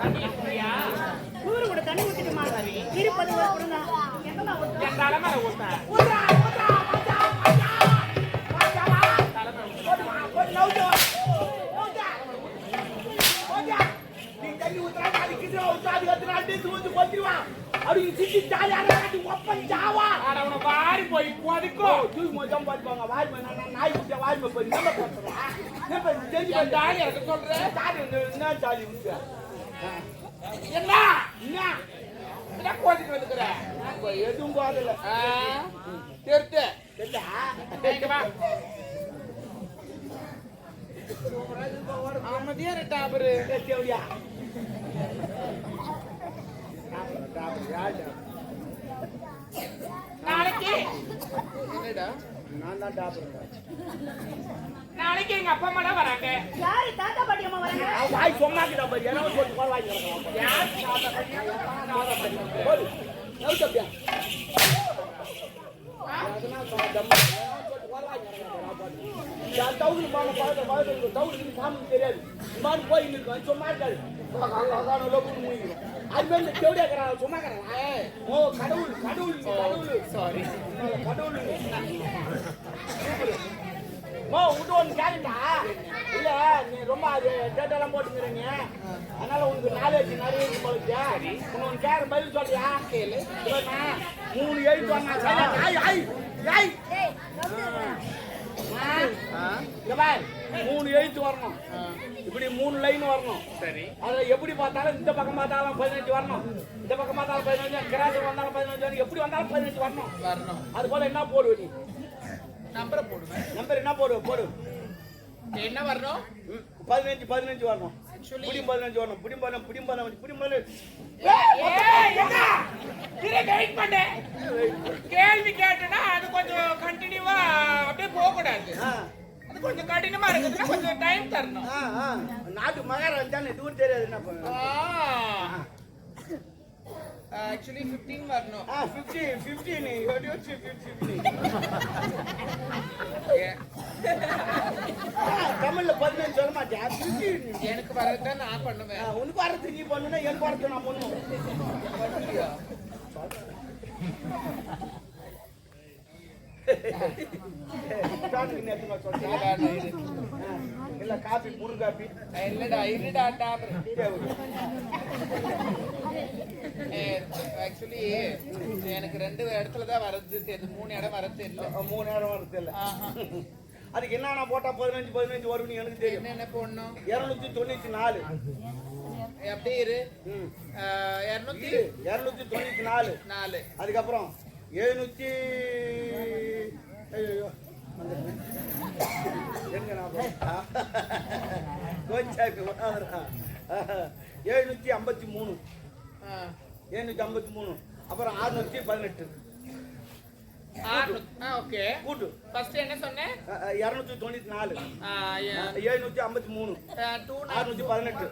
தண்ணி கூட தண்ணி ஊத்திட்டுமா இருப்பது ஒரு குடம் எங்கம்மா ஊத்து? என் தலைமையில ஊத்தேன் வாரி போய் கொதிக்கும் மொத்தம் வாரி நான் நாய் வாரி போய் நம்ம இருக்க சொல்றேன் என்ன என்ன? என்ன? கோச்சிட்டு வந்துக்கிற? எதுவும் போகல. தெரித்து அமைதியா டாபரு டாபர்? நாளைக்கு. என்னடா? நான் தான் டாபர் நாளைக்கு எங்க அப்பா அம்மா தான் வராங்க யாரு தாத்தா பாட்டி அம்மா வராங்க அவன் வாய் பாரு யார் சொன்ன. போட்டு கிடக்கலாம் பாரு. யார் தவுக்கு பாம பாத்து பாத்து தவுக்கு சாமி தெரியாது இம்மான் போய் நிற்கும் சும்மா இருக்காது அது மாதிரி தேவடியா இருக்கிறாங்க சும்மா இருக்கிறாங்க ஓ கடவுள் கடவுள் கடவுள். சாரி கடவுள். மோ விட்டு ஒன்று கேளுண்டா இல்ல நீ ரொம்ப அது டேட்டெல்லாம் போட்டுங்கிற நீ அதனால உனக்கு நாலேஜ் நிறைய இருக்கு போலுக்கு உன்னை ஒன்று கேட்க பதில் சொல்றியா? கேளு. மூணு எழுத்து வாங்க ஆய் ஆய் ஆய் ஏய். நவுத்து. இங்க பார். மூணு எழுத்து வரணும். இப்படி மூணு லைன் வரணும். சரி. அதுல எப்படி பார்த்தாலும் இந்த பக்கம் பார்த்தாலும் பதினஞ்சு வரணும். இந்த பக்கம் பார்த்தாலும் பதினஞ்சு கிராஸ் வந்தாலும் பதினஞ்சு வரணும். எப்படி வந்தாலும் பதினஞ்சு வரணும். வரணும். அது போல என்ன போடுவ நீ? நம்பரை போடுவேன் நம்பர் என்ன போடுவ போடு. என்ன வரணும்? பதினஞ்சு பதினஞ்சு வரணும். Actually- புடி பதினஞ்சு வரணும். புடி பதினஞ்சு புடி பதினஞ்சு புடி பதினஞ்சு. பண்ணு. கேள்வி கேட்டேன்னா அது கொஞ்சம் கண்டினியூவா அப்படியே போக கூடாது ஆ, அது கொஞ்சம் கடினமா இருக்குதுன்னா கொஞ்சம் டைம் தரணும். நாட்டு மகாராஜ் தானே கூட தெரியாது என்ன பண்ண ஆக்சுவலி 15 வரணும். ஃபிஃப்டி ஃபிஃப்டி நீ எப்படி வச்சு ஃபிஃப்டி தமிழ்ல பதினஞ்சு சொல்ல மாட்டேன் ஃபிஃப்டி எனக்கு வரதான் நான் பண்ணுவேன். உனக்கு வரது நீ பண்ணுனா எனக்கு வரது நான் பண்ணுவேன் டாக்டர் நேத்து நான் சொல்றேன் இல்ல காபி முரு காபி இல்லடா இருடா டாபர் ஆக்சுவலி எனக்கு ரெண்டு இடத்துல தான் வரது தெரியுது மூணு இடம் வரது தெரியல மூணு இடம் வரது இல்ல அதுக்கு என்னென்ன போட்டா பதினஞ்சு பதினஞ்சு வரும் எனக்கு தெரியும் என்ன போடணும் இருநூத்தி தொண்ணூத்தி நாலு அப்படியே இரு ம். ஆஹ், இருநூத்தி இருநூத்தி தொண்ணூத்தி நாலு நாலு அதுக்கப்புறம் எழுநூத்தி ஐயோ எழுநூத்தி ஐம்பத்தி மூணு. எழுநூத்தி ஐம்பத்தி மூணு. அப்புறம் அறுநூத்தி பதினெட்டு. ஆறுநூத்தி ஆ ஓகே. கூட்டு. ஃபர்ஸ்ட் என்ன சொன்னேன் இரநூத்தி தொண்ணூத்தி நாலு. எழுநூத்தி ஐம்பத்தி மூணு. அறுநூத்தி பதினெட்டு.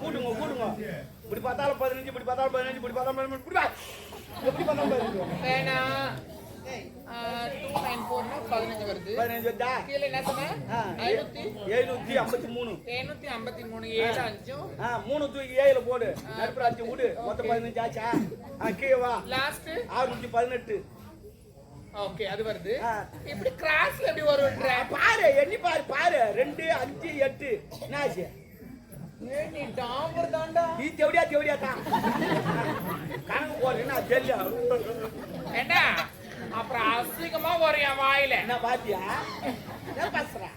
கூட்டுங்க கூட்டுங்க. இப்படி பார்த்தாலும் பதினஞ்சு இப்படி பார்த்தாலும் பதினஞ்சு இப்படி பார்த்தாலும் பதினஞ்சு இப்படி. எப்படி பார்த்தாலும் பதினஞ்சு டூ நைன் ஃபோர்னா பதினஞ்சு வருது. பதினஞ்சு வந்தா கீழே என்ன சொன்னேன் ஐநூத்தி? எழுநூத்தி ஐம்பத்தி மூணு. எழுநூத்தி ஐம்பத்தி மூணு ஏழு அஞ்சும் ஆ, மூணு தூக்கி ஏழுல போடு. நடுப்புற அஞ்சு விடு. மொத்தம் பதினஞ்சு ஆச்சா? கீழே வா. லாஸ்ட் ஆறுநூத்தி பதினெட்டு. ஓகே அது வருது. ஆ. இப்படி கிராஸ்ல எப்படி பாரு எண்ணி பாரு பாரு. ரெண்டு அஞ்சு எட்டு. என்னாச்சு நீ டாம்பர் தான்டா நீ தேவடியா தேவடியா தான் கணக்கு என்ன அப்புறம் அசிங்கமா வரும் என் வாயில. என்ன பாத்தியா? என்ன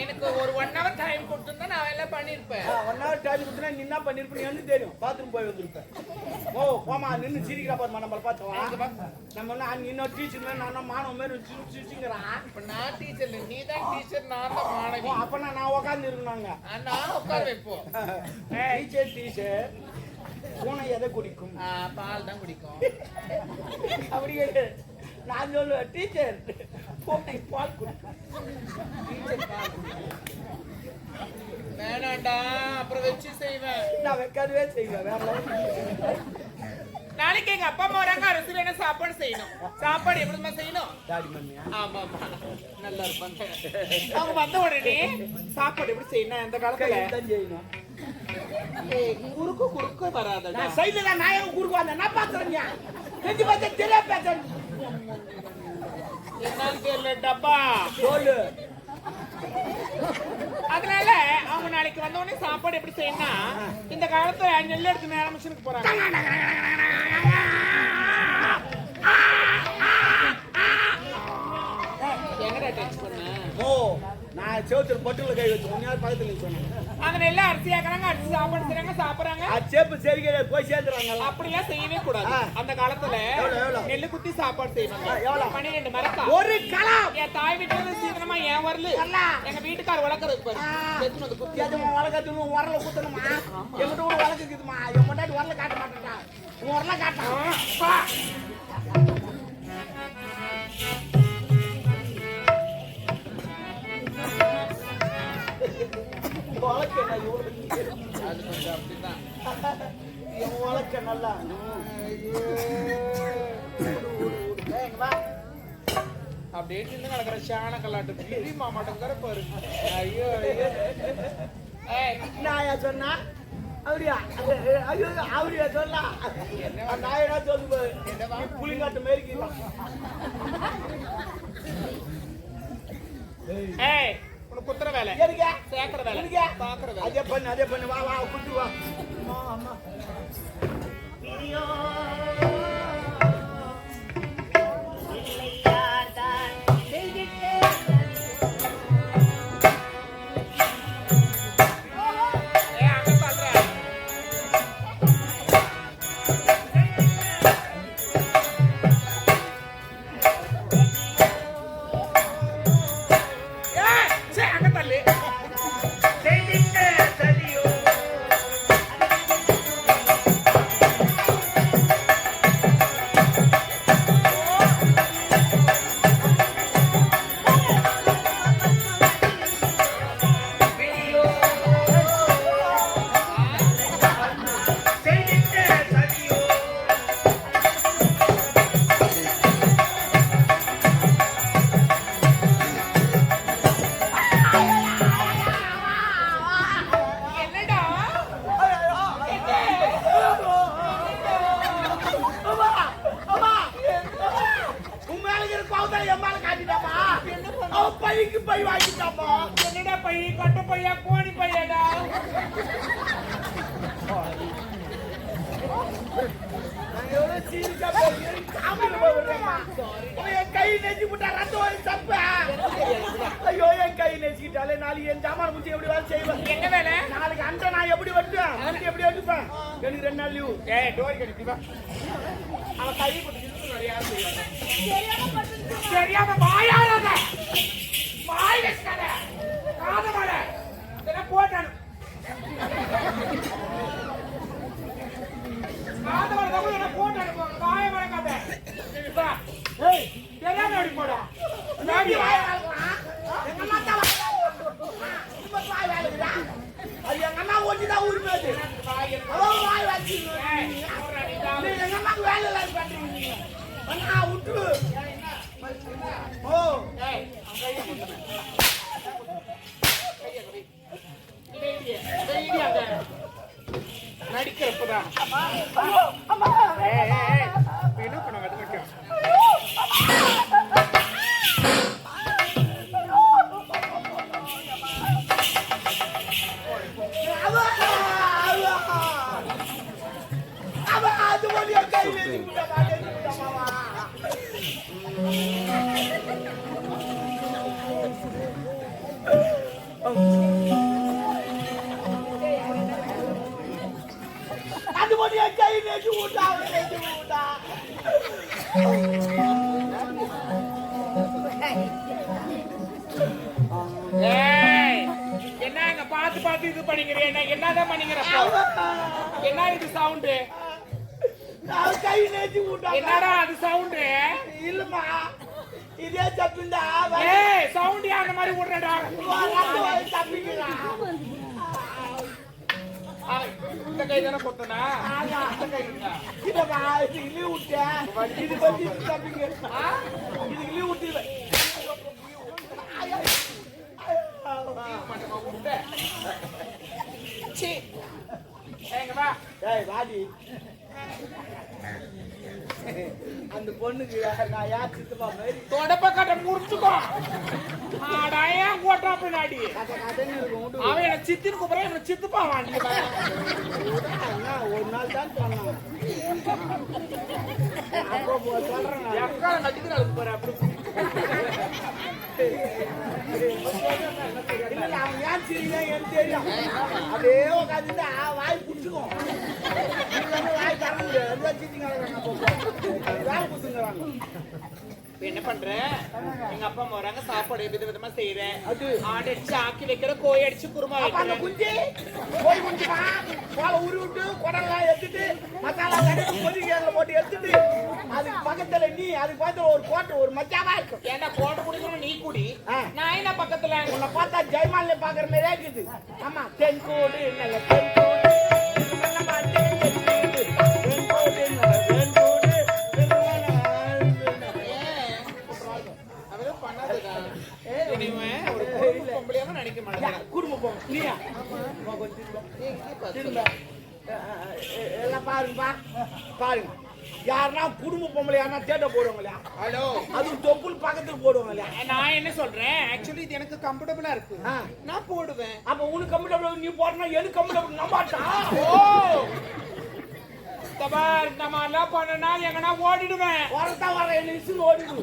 எனக்கு ஒரு ஒன் ஹவர் டைம் கொடுத்துருந்தா நான் எல்லாம் பண்ணிருப்பேன். ஒன் ஹவர் டைம் கொடுத்தா நீ என்ன பண்ணிருப்ப எனக்கு தெரியும். பாத்ரூம் போய் வந்திருப்பேன். ஓ போமா நின்று சிரிக்கிறா பாருமா நம்மள பார்த்தவா நம்ம என்ன நீ இன்னும் டீச்சர் நான் மாணவ மாதிரி சிரிச்சுங்கிறான் இப்ப நான் டீச்சர் நீ தான் டீச்சர் நான் தான் மாணவி. அப்ப நான் உட்காந்து இருக்கணுங்க நான் உட்கார வைப்போம் டீச்சர் டீச்சர் பூனை எதை குடிக்கும்? பால் தான் குடிக்கும். அப்படி கேளு. நான் சொல்லுவேன் டீச்சர் பூனை பால் டீச்சர் பால் வேணாண்டா அப்புறம் வச்சு செய்வேன். நான் வைக்காதவே செய்வேன் வேற. நாளைக்கு எங்க அப்பா அம்மா வராங்க அரசியல் என்ன சாப்பாடு செய்யணும்? சாப்பாடு எப்படிமா செய்யணும்? ஆமா ஆமா நல்லா இருப்பாங்க. அவங்க வந்த உடனே சாப்பாடு எப்படி செய்யணும்? அந்த காலத்துல? தான் செய்யணும். குறுக்கு குறுக்க வராதடா. நான் தான் நாயகம் குறுக்கு வந்தேன். நான் பாத்துறேன் நெஞ்சு பார்த்து தெரிய பேசுறேன் டப்பா சொல்லு அதனால அவங்க நாளைக்கு வந்த உடனே சாப்பாடு எப்படி செய்யணும்னா இந்த காலத்துல நெல் எடுத்து நேரம் மிஷினுக்கு போறாங்க. செவத்துல பொட்டுல கை வச்சு பக்கத்துல அந்த நெல்லை அரிசி ஆக்குறாங்க அரிசி சாப்பாடு செய்றாங்க சாப்பிடுறாங்க சேப்பு சரிக்கை போய் சேர்ந்துறாங்க அப்படிலாம் செய்யவே கூடாது. அந்த காலத்துல? நெல்லு குத்தி சாப்பாடு செய்வாங்க? பன்னிரெண்டு மரக்கா ஒரு களம் என் தாய் வீட்டுல இருந்து சீக்கிரமா ஏன் வரல. எங்க வீட்டுக்கார வளர்க்கறது பாரு. ஆ. எடுத்துன்னு வந்து குத்தி. எதுவும் வளர்க்கறது உன் உரல குத்தணுமா? என்கிட்ட கூட வளர்க்குதுமா என் முன்னாடி உரல காட்ட மாட்டேன்டா. உன் உரல காட்டான் அப்படியே நின்று நடக்கிற சாண கல்லாட்டு கிளி மாமாட்டங்கிற பாரு ஐயோ ஐயோ. சொன்னா? அப்படியா ஐயோ அப்படியா சொன்னா? நாயனா சொல்லு புளிங்காட்டு மேரிக்கலாம் ஏய் உனக்கு குத்துற வேலை. எதுக்கு? சேர்க்கிற வேலை. எதுக்கு? பாக்குற வேலை. அதே பண்ணு அதே பண்ணு. வா வா குட்டு வா. அம்மா அம்மா. ஏய் பைக்கு பை வாங்கிட்டாப்பா. என்னடா பைய கட்ட பையா? கோணி பையடா? கை நெஞ்சு விட்டா ரத்தம் வரும் தப்பு. ஐயோ என் கை நெச்சுக்கிட்டாலே நாளைக்கு என் ஜாமான் முடிச்சு எப்படி வேலை செய்வேன்? என்ன வேலை? நாளைக்கு அந்த நான் எப்படி வெட்டுவேன்? எப்படி வெட்டுப்பேன் எனக்கு ரெண்டு நாள் லீவு ஏய் டோரி கட்டி வா. அவன் கை போட்டு தெரியாம வாயாடாத. வாய் வச்சுக்காத காத மாட போட்டானு என்னங்க பார்த்து பார்த்து இது பண்ணிக்கிறேன் என்ன என்னதான் பண்ணிக்கிறப்போ? என்ன இது சவுண்டு கையில வச்சு விட்டா. என்னடா அது சவுண்டு இல்லம்மா. இதே தப்புண்டா ஏய் சவுண்ட் அந்த மாதிரி விடுறடா? தப்பிக்கிறான் இந்த கை தானே கொத்தனா இந்த கை இருந்தா லீவ் விட்டேன். இது பத்தி தப்பிங்க லீவ் விட்டு மாட்டமா விட்ட சீ ஏய் வாடி அந்த பொண்ணுக்கு நான். யார் சித்தப்பா மாதிரி தொடப்ப கட்ட முடிச்சுக்கோ ஆடாயா கோட்டா பின்னாடி அவன் என்ன சித்தின்னு கூப்பிடுறான் என்ன சித்துப்பா வாண்டி ஒரு நாள் தான் சொன்னான் அப்புறம் சொல்றேன் எக்கால கட்டிக்கிற அழுக்கு அப்படி? அவன் ஏன் சிரிக்கிறான் எனக்கு தெரியும். அப்படியே உட்கார்ந்துட்டு, ஆ, வாய் புடிச்சுக்கும். வாய் திறக்க முடியாது. அதுதான் சிரிச்சுங்க என்ன பண்ற? எங்க அப்பா அம்மா வராங்க சாப்பாடு வித விதமா செய்யறேன் அது. ஆடு அடிச்சு ஆக்கி வைக்கிற கோழி அடிச்சு குருமா வைக்கிறேன். குஞ்சு, கோழி குஞ்சுமா, தோலை உருவி விட்டு, குடல்லாம் எடுத்துட்டு, மசாலா கடையில கொதிக்கிறதுல போட்டு எடுத்துட்டு, அதுக்கு பக்கத்துல நீ அதுக்கு பக்கத்துல ஒரு கோட்டை ஒரு மச்சாவா இருக்கும். ஏன்னா கோட்டை குடிக்கணும் நீ குடி. நான் என்ன பக்கத்துல? உன்னை பார்த்தா ஜெயமாலினி பாக்குற மாதிரியே இருக்குது. ஆமா தென்கோடு நல்ல தென்கோடு. குடும்பம் போங்க நீயா போ, கொஞ்சம் திரும்ப. எல்லாம் பாருங்கப்பா பாருங்க. யாருன்னா குடும்ப பொம்பளை யாருன்னா தேட்ட போடுவாங்க இல்லையா ஹலோ அதுவும் தொப்புள் பக்கத்துல போடுவாங்க இல்லையா நான் என்ன சொல்றேன்? ஆக்சுவலி இது எனக்கு கம்ஃபர்டபுளா இருக்கு. ஆ. நான் போடுவேன். அப்ப உனக்கு கம்ஃபர்டபுள் நீ போடுறா எனக்கு கம்ஃபர்டபுள் நம்பாட்டா ஓ! தபார் இந்த மாதிரிலாம் பண்ணனா எங்கன்னா ஓடிடுவேன். வரத்தான் வர என்ன இசுன்னு ஓடிடு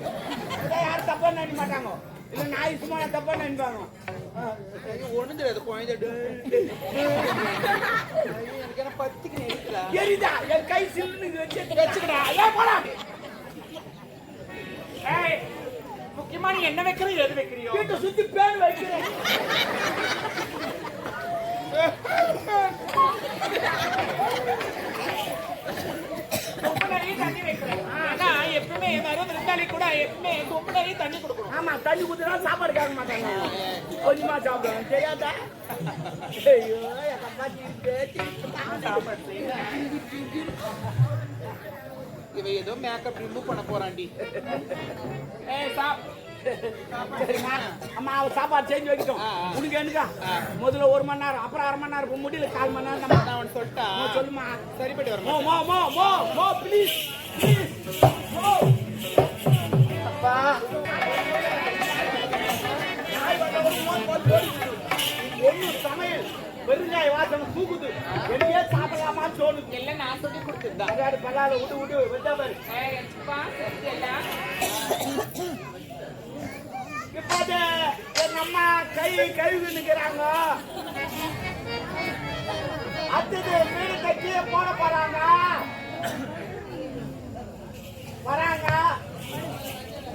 இதை யாரும் தப்பா நினைக்க மாட்டாங்க. இல்ல நான் சும்மா தப்பா நினைப்பாங்க. ஒண்ணுது குழந்தை எனக்கு என்ன பத்திக்கு நினைக்கிறா எரிதா என் கை சில்லுன்னு வச்சு வச்சுக்கடா. ஏன் போடா. ஏய் முக்கியமா நீ என்ன வைக்கிற எது வைக்கிறியோ? வீட்டை சுத்தி வைக்கிறேன். தண்ணி ஆனா எப்பவுமே வரும் விருந்தாளி கூட எப்பவுமே நிறைய தண்ணி கொடுக்கணும் ஆமா தண்ணி ஊத்துனா சாப்பாடு கேட்க மாட்டாங்க. கொஞ்சமா சாப்பிடுவாங்க தெரியாதா? ஐயோ ஏதோ மேக்கப் ரிமூவ் பண்ண போறாண்டி ஏய் சாப். சரிம்மா. அம்மா அவ சாப்பாடு செஞ்சு வைக்கட்டும். உனக்கு என்னக்கா? முதல்ல ஒரு மணி நேரம் அப்புறம் அரை மணி நேரம் முடியல கால் மணி நேரம் உனக்கு சொல்லிட்டா சொல்லுமா சரிப்பட்டு வர மோ மோ மோ மோ மோ ப்ளீஸ் ப்ளீஸ் மோ. அப்பா. ஒண்ணு சமையல். வெறுங்காய வாசனை தூக்குது. எனக்கே சாப்பிடலாமான்னு தோணுது. எல்லாம் நான் சொல்லி கொடுத்துருந்தா. அதாடு பல்லால விட்டு விட்டு வெட்டா பாரு ஏய் எச்சுப்பா சரி எல்லாம் இப்போது எங்க அம்மா கை கழுவி நிக்கிறாங்க. அடுத்தது வீடு கட்டி போட போறாங்க. வராங்க.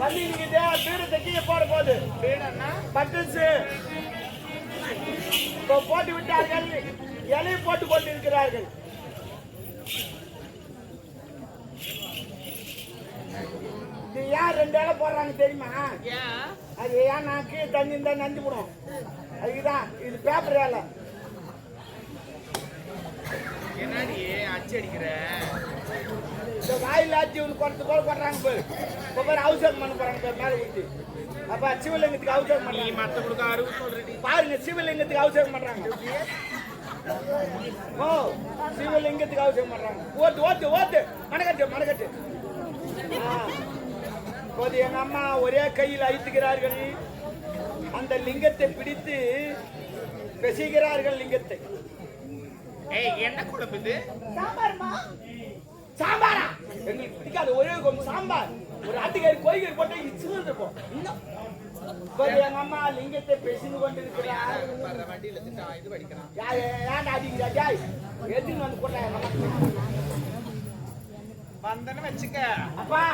பண்ணி வீடு கட்டி போட போகுது. பட்டுச்சு. இப்போ போட்டு விட்டார்கள் இலையை போட்டு கொண்டு இருக்கிறார்கள் இது ஏன் ரெண்டு இலை போடுறாங்க தெரியுமா? அது ஏன் நாக்கு தண்ணி இருந்தா நஞ்சு போடும். அதுக்குதான் இது பேப்பர் வேலை. என்னடி அச்சு அடிக்கிற? இந்த வாயில் ஆச்சு ஒன்று குறைத்து போல போடுறாங்க போய் இப்போ பேர் அவசரம் பண்ண போறாங்க பேர் மேலே ஊற்றி அப்ப சிவலிங்கத்துக்கு அவசரம் நீ பண்றாங்க. மத்தவங்களுக்கு அறிவு சொல்றடி. பாருங்க சிவலிங்கத்துக்கு அவசரம் பண்றாங்க. ஓ சிவலிங்கத்துக்கு அவசரம் பண்றாங்க. ஓட்டு ஓட்டு ஓட்டு. மணக்கட்டு மணக்கட்டு இப்போது எங்க அம்மா ஒரே கையில் அழித்துகிறார்கள் அந்த லிங்கத்தை பிடித்து பெசுகிறார்கள் லிங்கத்தை. ஏய் என்ன குழம்பு இது? சாம்பார்மா? சாம்பாரா? எங்களுக்கு பிடிக்காது. ஒரே கொஞ்சம் சாம்பார். ஒரு ஆட்டுக்காரி கோய்கறி போட்டு இச்சுன்னு இருக்கும் இன்னும். எங்க அம்மா லிங்கத்தை பெசிந்து யா- யா- ஏன்டா அடிக்கிறா? ஜாய் எதுன்னு வந்து போட்டா வந்தன வச்சுக்க. அப்பா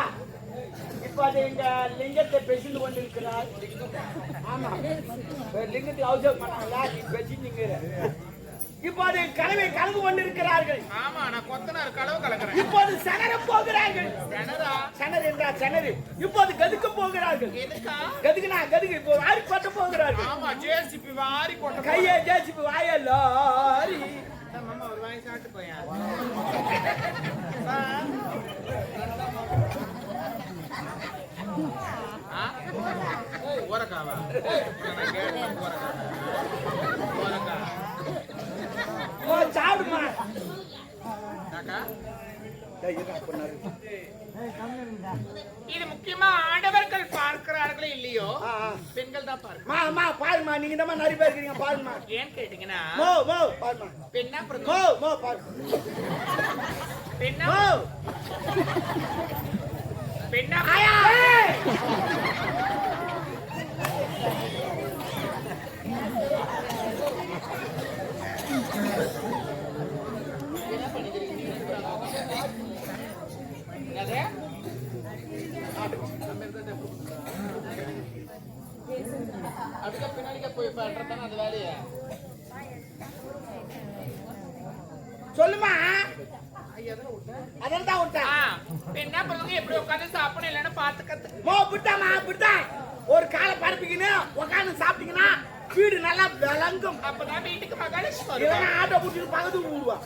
இப்போ அது இந்த லிங்கத்தை பெசிந்து கொண்டிருக்கிறார் ஆமா. லிங்கத்துக்கு அவசரம் பண்ணாங்களா நீ பெசிஞ்சுங்கிற இப்போ அது கலவை கலந்து கொண்டிருக்கிறார்கள் ஆமா நான் கொத்தனார் களவு கலக்குறேன். இப்போது சனர போகிறார்கள். கிணறா சனர் என்றால் சனரு. இப்போது கதுக்க போகிறார்கள். கதுக்குனா கதுக்கு இப்போ வாரி கொட்ட போகிறார்கள். ஆமா ஜேசிபி வாரி கொட்ட கையை ஜேசிபி வாய லாரி. மாமா ஒரு வாய் சாப்பிட்டு போயா ஓரக்காவா ஓரக்கா ஓ. இது முக்கியமா ஆடவர்கள் பார்க்கிறார்களோ இல்லையோ. பெண்கள் தான் பார்க்க மா, மா, பாரும்மா, நீங்க மாதிரி நிறைய பேர் இருக்கீங்க, பாரும்மா. ஏன் கேட்டீங்கன்னா மோ, மோ, பாரும்மா. பெண்ணா மோ, பிறந்தோம் மோ, பாரும்மா. பெண்ணா மோ. பெண்ணா ஏய்! என்னது? அதுக்கு பின்னாடிக்க போய் பண்றதானே அந்த வேலையை சொல்லுமா? அதான் தான் விட்டேன் ஆ, பெண்ணா பிறந்தவங்க எப்படி உட்காந்து சாப்பிடணும் இல்லைன்னு பார்த்து கத்து மோ புட்டாமா புட்டா. ஒரு காலை பரப்பிக்கின்னு உட்காந்து சாப்பிட்டீங்கன்னா வீடு நல்லா விளங்கும். அப்பதான் வீட்டுக்கு மகாலட்சுமி. இல்லைன்னா ஆட்டோ பிடிச்சிட்டு பக்கத்து ஊடுவா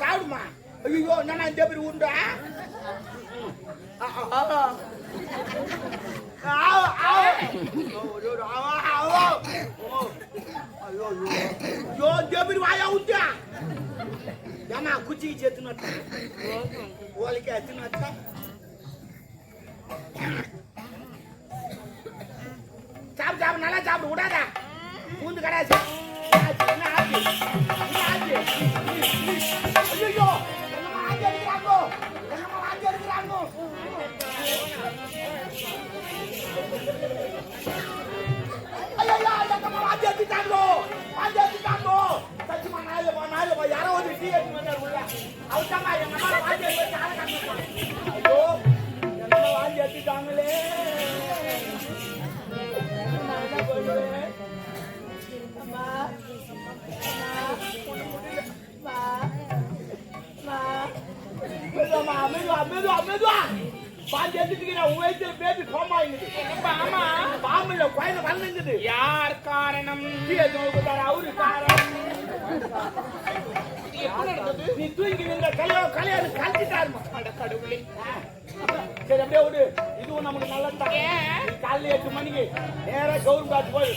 சாப்பிடுமா? ஐயோ என்னண்ணா இந்த பேர் உண்டா வாயா உண்டா ஏமா குச்சிக்கு சேர்த்து நட்டா. ஓலைக்கு எடுத்து நட்டா சாப்பிடு சாப்பிடு நல்லா சாப்பிடு விடாத பூந்து கடாச்சு என்ன ஆச்சு என்ன ஆச்சு யார் காரணம்? அவரு காரணம். எப்படி நடந்தது நீ தூங்கி நின்ற கல்யாணம் கல்யாணம் கழிச்சிட்டாருமா அட கடவுளே. சரி அப்படியே விடு. இதுவும் நமக்கு நல்லதுதான். ஏன் நீ காலையில எட்டு மணிக்கு நேரா கவுர்மெண்ட் போய்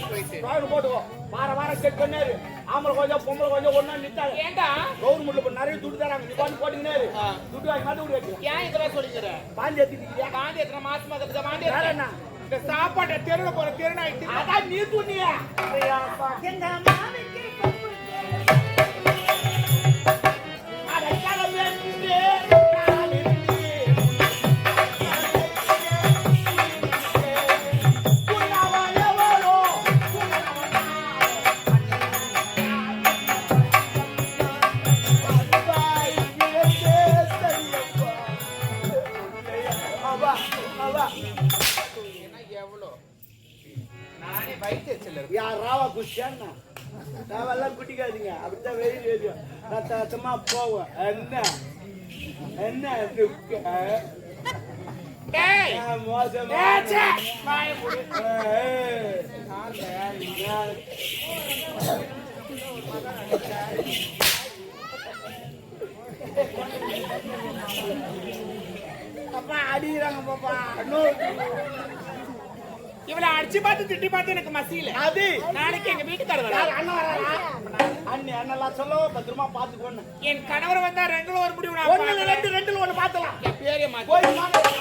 கோயில் போட்டுக்கோ வார வாரம் செக் பண்ணாரு ஆம்பளை கொஞ்சம் பொம்பளை கொஞ்சம் ஒண்ணா நித்தாங்க ஏண்டா? கவர்மெண்ட்ல இப்ப நிறைய துட்டு தராங்க. நீ பாட்டு போட்டீங்கன்னாரு ஆ. துட்டு வாங்கி மாட்டு ஏன் இதெல்லாம் சொல்லிக்கிற? பாஞ்சு எடுத்துக்கிட்டியா பாண்டி எத்தனை மாசமா இருக்குது பாண்டி வேற என்ன? இந்த சாப்பாட்டை தெருல போற தெருநாய்க்கு அதான் நீ துணியா பாப்பா அடிக்கிறாங்க பாப்பா. நோ இவளை அடிச்சு பார்த்து திட்டி பார்த்து எனக்கு மசியல அது நாளைக்கு எங்க வீட்டுக்காரர் யார் வராரு. அண்ணன் வராரா அண்ணி அண்ணெல்லாம் சொல்ல பத்திரமா பாத்துக்கோன்னு என் கணவர் வந்தா ரெண்டுல ஒரு முடிவு நான் பார்க்கிறேன். ரெண்டு ரெண்டுல ஒண்ணு பாத்தலாம் என் பேரை மாத்தி.